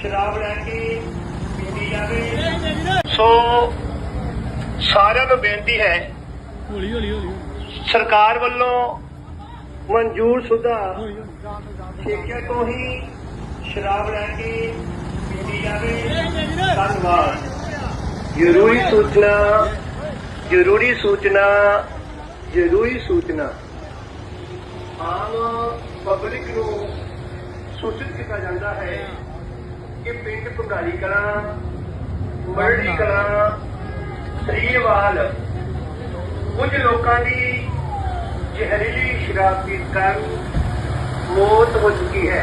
ਸ਼ਰਾਬ ਲੈ ਕੇ ਪੀਤੀ ਜਾਵੇ। ਸੋ ਸਾਰਿਆਂ ਨੂੰ ਬੇਨਤੀ ਹੈ ਹੌਲੀ ਹੌਲੀ ਹੌਲੀ। ਸਰਕਾਰ ਵੱਲੋਂ ਮਨਜ਼ੂਰ ਸ਼ੁਦਾ ਠੇਕੇ ਤੋਂ ਹੀ ਸ਼ਰਾਬ ਲੈ ਕੇ ਪੀਤੀ ਜਾਵੇ। ਧੰਨਵਾਦ। ਜ਼ਰੂਰੀ ਸੂਚਨਾ ਜ਼ਰੂਰੀ ਸੂਚਨਾ ਜ਼ਰੂਰੀ ਸੂਚਨਾ। ਆਮ ਪਬਲਿਕ ਨੂੰ ਸੂਚਿਤ ਕੀਤਾ ਜਾਂਦਾ ਹੈ ਕਿ ਪਿੰਡ ਭੁਗਾਲੀ ਕਲਾਂ ਮਰੜੀ ਕਲਾਂ ਸਰੀਵਾਲ ਕੁਝ ਲੋਕਾਂ ਦੀ ਜ਼ਹਿਰੀਲੀ ਸ਼ਰਾਬ ਪੀਣ ਕਾਰਨ ਮੌਤ ਹੋ ਚੁੱਕੀ ਹੈ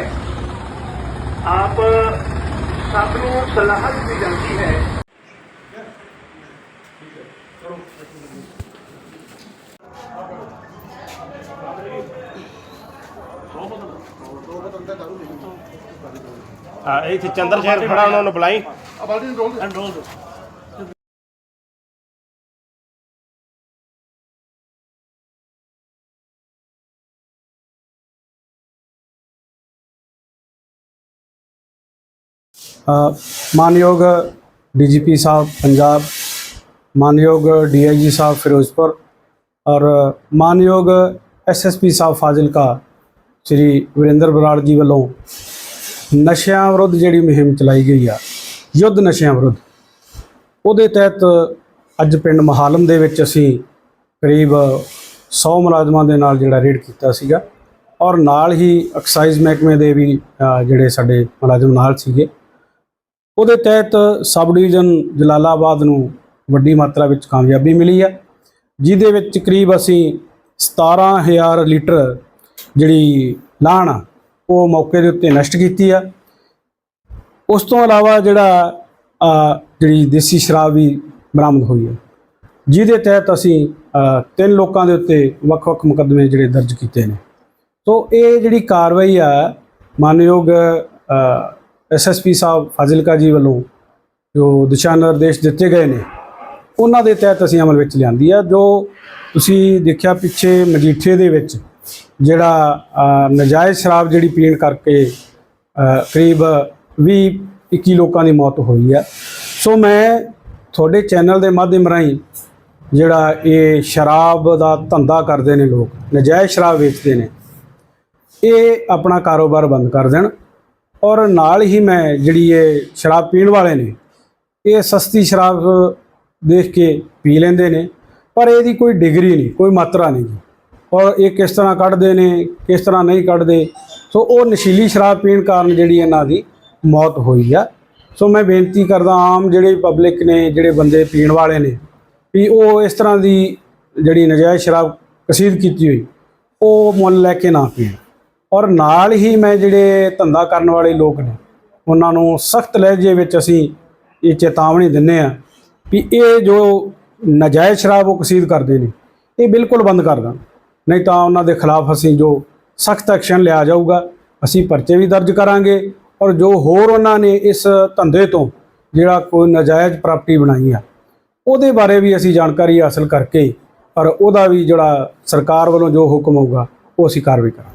ਆਪ ਸਭ ਨੂੰ ਸਲਾਹ ਦਿੱਤੀ ਜਾਂਦੀ ਹੈ ਹਾਂ ਇੱਥੇ ਚੰਦਰ ਸ਼ਹਿਰ ਖੜਾ ਉਹਨਾਂ ਨੂੰ ਬੁਲਾਈ। ਕੰਟਰੋਲ ਦੋ ਅ, ਮਾਨਯੋਗ ਡੀਜੀਪੀ ਸਾਹਿਬ ਪੰਜਾਬ ਮਾਨਯੋਗ ਡੀਆਈਜੀ ਸਾਹਿਬ ਫਿਰੋਜ਼ਪੁਰ ਔਰ ਮਾਨਯੋਗ ਐਸਐਸਪੀ ਸਾਹਿਬ ਫਾਜ਼ਿਲਕਾ ਸ਼੍ਰੀ ਵਿਰਿੰਦਰ ਬਰਾੜ ਜੀ ਵੱਲੋਂ ਨਸ਼ਿਆਂ ਵਿਰੁੱਧ ਜਿਹੜੀ ਮੁਹਿੰਮ ਚਲਾਈ ਗਈ ਆ ਯੁੱਧ ਨਸ਼ਿਆਂ ਵਿਰੁੱਧ ਉਹਦੇ ਤਹਿਤ ਅੱਜ ਪਿੰਡ ਮਹਾਲਮ ਦੇ ਵਿੱਚ ਅਸੀਂ ਕਰੀਬ 100 ਮੁਲਾਜ਼ਮਾਂ ਦੇ ਨਾਲ ਜਿਹੜਾ ਰੇਡ ਕੀਤਾ ਸੀਗਾ ਔਰ ਨਾਲ ਹੀ ਐਕਸਾਈਜ਼ ਮਹਿਕਮੇ ਦੇ ਵੀ ਜਿਹੜੇ ਸਾਡੇ ਮੁਲਾਜ਼ਮ ਨਾਲ ਸੀਗੇ। ਉਹਦੇ ਤਹਿਤ ਸਬ ਡਿਵੀਜ਼ਨ ਜਲਾਲਾਬਾਦ ਨੂੰ ਵੱਡੀ ਮਾਤਰਾ ਵਿੱਚ ਕਾਮਯਾਬੀ ਮਿਲੀ ਹੈ ਜਿਹਦੇ ਵਿੱਚ ਕਰੀਬ ਅਸੀਂ 17000 ਲੀਟਰ ਜਿਹੜੀ ਲਾਹਣ ਆ, ਉਹ ਮੌਕੇ ਦੇ ਉੱਤੇ ਨਸ਼ਟ ਕੀਤੀ ਆ। ਉਸ ਤੋਂ ਇਲਾਵਾ ਜਿਹੜਾ ਜਿਹੜੀ ਦੇਸੀ ਸ਼ਰਾਬ ਵੀ ਬਰਾਮਦ ਹੋਈ ਹੈ ਜਿਹਦੇ ਤਹਿਤ ਅਸੀਂ ਤਿੰਨ ਲੋਕਾਂ ਦੇ ਉੱਤੇ ਵੱਖ-ਵੱਖ ਮੁਕੱਦਮੇ ਜਿਹੜੇ ਦਰਜ ਕੀਤੇ ਨੇ। ਸੋ ਇਹ ਜਿਹੜੀ ਕਾਰਵਾਈ ਆ, ਮਾਨਯੋਗ ਐਸਐਸਪੀ ਸਾਹਿਬ ਫਾਜ਼ਿਲਕਾ ਜੀ ਵੱਲੋਂ ਜੋ ਦਿਸ਼ਾ ਨਿਰਦੇਸ਼ ਦਿੱਤੇ ਗਏ ਨੇ, ਉਹਨਾਂ ਦੇ ਤਹਿਤ ਅਸੀਂ ਅਮਲ ਵਿੱਚ ਲਿਆਂਦੀ ਆ, ਜੋ ਤੁਸੀਂ ਦੇਖਿਆ ਪਿੱਛੇ ਮਜੀਠੇ ਦੇ ਵਿੱਚ ਜਿਹੜਾ ਅ, ਨਜਾਇਜ਼ ਸ਼ਰਾਬ ਜਿਹੜੀ ਪੀਣ ਕਰਕੇ ਕਰੀਬ 20 21 ਲੋਕਾਂ ਦੀ ਮੌਤ ਹੋਈ ਆ ਸੋ ਮੈਂ ਤੁਹਾਡੇ ਚੈਨਲ ਦੇ ਮਾਧਿਅਮ ਰਾਹੀਂ ਜਿਹੜਾ ਇਹ ਸ਼ਰਾਬ ਦਾ ਧੰਦਾ ਕਰਦੇ ਨੇ ਲੋਕ ਨਜਾਇਜ਼ ਸ਼ਰਾਬ ਵੇਚਦੇ ਨੇ ਇਹ ਆਪਣਾ ਕਾਰੋਬਾਰ ਬੰਦ ਕਰ ਦੇਣ ਔਰ ਨਾਲ ਹੀ ਮੈਂ ਜਿਹੜੀ ਇਹ ਸ਼ਰਾਬ ਪੀਣ ਵਾਲੇ ਨੇ ਇਹ ਸਸਤੀ ਸ਼ਰਾਬ ਦੇਖ ਕੇ ਪੀ ਲੈਂਦੇ ਨੇ ਪਰ ਇਹਦੀ ਕੋਈ ਡਿਗਰੀ ਨਹੀਂ ਕੋਈ ਮਾਤਰਾ ਨਹੀਂ ਗੀ। ਔਰ ਇਹ ਕਿਸ ਤਰ੍ਹਾਂ ਕੱਢਦੇ ਨੇ, ਕਿਸ ਤਰ੍ਹਾਂ ਨਹੀਂ ਕੱਢਦੇ। ਸੋ ਉਹ ਨਸ਼ੀਲੀ ਸ਼ਰਾਬ ਪੀਣ ਕਾਰਨ ਜਿਹੜੀ ਇਹਨਾਂ ਦੀ ਮੌਤ ਹੋਈ ਆ। ਸੋ ਮੈਂ ਬੇਨਤੀ ਕਰਦਾ ਆਮ ਜਿਹੜੇ ਪਬਲਿਕ ਨੇ, ਜਿਹੜੇ ਬੰਦੇ ਪੀਣ ਵਾਲੇ ਨੇ, ਵੀ ਉਹ ਇਸ ਤਰ੍ਹਾਂ ਦੀ ਜਿਹੜੀ ਨਜਾਇਜ਼ ਸ਼ਰਾਬ ਕਸੀਦ ਕੀਤੀ ਹੋਈ, ਉਹ ਮੁੱਲ ਲੈ ਕੇ ਨਾ ਪੀਣ। ਔਰ ਨਾਲ ਹੀ ਮੈਂ ਜਿਹੜੇ ਧੰਦਾ ਕਰਨ ਵਾਲੇ ਲੋਕ ਨੇ, ਉਹਨਾਂ ਨੂੰ ਸਖਤ ਲਹਿਜੇ ਵਿੱਚ ਅਸੀਂ ਇਹ ਚੇਤਾਵਨੀ ਦਿੰਨੇ ਆ ਵੀ ਇਹ ਜੋ ਨਜਾਇਜ਼ ਸ਼ਰਾਬ ਉਹ ਕਸੀਦ ਕਰਦੇ ਨੇ, ਇਹ ਬਿਲਕੁਲ ਬੰਦ ਕਰ ਦੇਣ। ਨਹੀਂ ਤਾਂ ਉਹਨਾਂ ਦੇ ਖਿਲਾਫ ਅਸੀਂ ਜੋ ਸਖਤ ਐਕਸ਼ਨ ਲਿਆ ਜਾਊਗਾ, ਅਸੀਂ ਪਰਚੇ ਵੀ ਦਰਜ ਕਰਾਂਗੇ ਔਰ ਜੋ ਹੋਰ ਉਹਨਾਂ ਨੇ ਇਸ ਧੰਦੇ ਤੋਂ ਜਿਹੜਾ ਕੋਈ ਨਜਾਇਜ਼ ਪ੍ਰਾਪਰਟੀ ਬਣਾਈ ਆ, ਉਹਦੇ ਬਾਰੇ ਵੀ ਅਸੀਂ ਜਾਣਕਾਰੀ ਹਾਸਲ ਕਰਕੇ ਔਰ ਉਹਦਾ ਵੀ ਜਿਹੜਾ ਸਰਕਾਰ ਵੱਲੋਂ ਜੋ ਹੁਕਮ ਹੋਊਗਾ, ਉਹ ਅਸੀਂ ਕਾਰਵਾਈ ਕਰਾਂਗੇ।